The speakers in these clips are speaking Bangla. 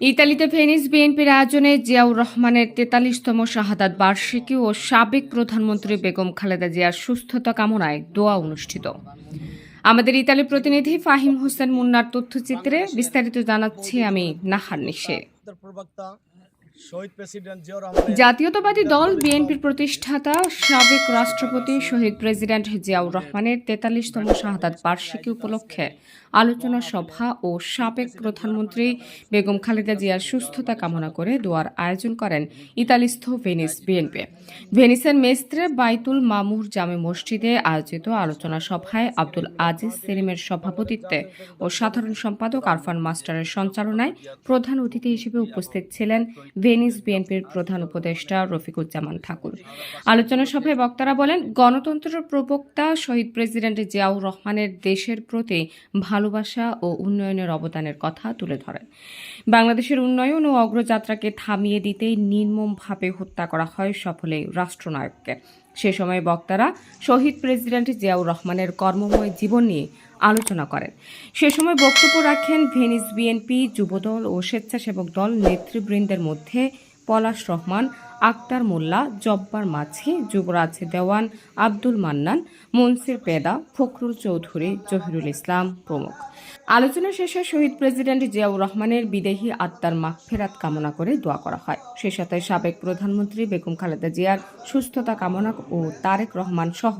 ইতালিতে ভেনিস বিএনপির আয়োজনে জিয়াউর রহমানের তেতাল্লিশতম শাহাদাত বার্ষিকী ও সাবেক প্রধানমন্ত্রী বেগম খালেদা জিয়ার সুস্থতা কামনায় দোয়া অনুষ্ঠিত। আমাদের ইতালি প্রতিনিধি ফাহিম হোসেন মুন্নার তথ্যচিত্রে বিস্তারিত জানাচ্ছি আমি নাহার নিশে। শহীদ জাতীয়তাবাদী দল বিএনপির প্রতিষ্ঠাতা সাবেক রাষ্ট্রপতি শহীদ প্রেসিডেন্ট জিয়াউর রহমানের তেতাল্লিশতম শাহাদাত বার্ষিকী উপলক্ষে আলোচনা সভা ও সাবেক প্রধানমন্ত্রী বেগম খালেদা জিয়ার সুস্থতা কামনা করে দোয়ার আয়োজন করেন ইতালিস্থ ভেনিস বিএনপি। ভেনিসের মেস্ত্রে বাইতুল মামুর জামে মসজিদে আয়োজিত আলোচনা সভায় আব্দুল আজিজ সেলিমের সভাপতিত্বে ও সাধারণ সম্পাদক আরফান মাস্টারের সঞ্চালনায় প্রধান অতিথি হিসেবে উপস্থিত ছিলেন ভেনিস বিএনপির প্রধান উপদেষ্টা রফিকুজ্জামান ঠাকুর। আলোচনা সভায় বক্তারা বলেন, গণতন্ত্রের প্রবক্তা শহীদ প্রেসিডেন্ট জিয়াউর রহমানের দেশের প্রতি ভালোবাসা ও উন্নয়নের অবদানের কথা তুলে ধরেন। বাংলাদেশের উন্নয়ন ও অগ্রযাত্রাকে থামিয়ে দিতেই নির্মমভাবে হত্যা করা হয় সফলে রাষ্ট্রনায়ককে। সে সময় বক্তারা শহীদ প্রেসিডেন্ট জিয়াউর রহমানের কর্মময় জীবন নিয়ে আলোচনা করেন। সে সময় বক্তব্য রাখেন ভেনিস বিএনপি যুবদল ও স্বেচ্ছাসেবক দল নেতৃবৃন্দের মধ্যে পলাশ রহমান, আক্তার মোল্লা, জব্বার মাঝি, যুবরাজ দেওয়ান, আব্দুল মান্নান, মনসির পেদা, ফখরুল চৌধুরী, জহিরুল ইসলাম প্রমুখ। আলোচনা শেষে শহীদ প্রেসিডেন্ট জিয়াউর রহমানের বিদেহী আত্মার মাগফেরাত কামনা করে দোয়া করা হয়। সে সাথে সাবেক প্রধানমন্ত্রী বেগম খালেদা জিয়ার সুস্থতা কামনা ও তারেক রহমান সহ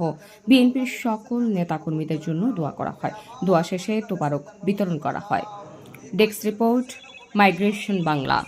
বিএনপির সকল নেতাকর্মীদের জন্য দোয়া করা হয়। দোয়া শেষে তোবারক বিতরণ করা হয়। Desk report, migration Bangla.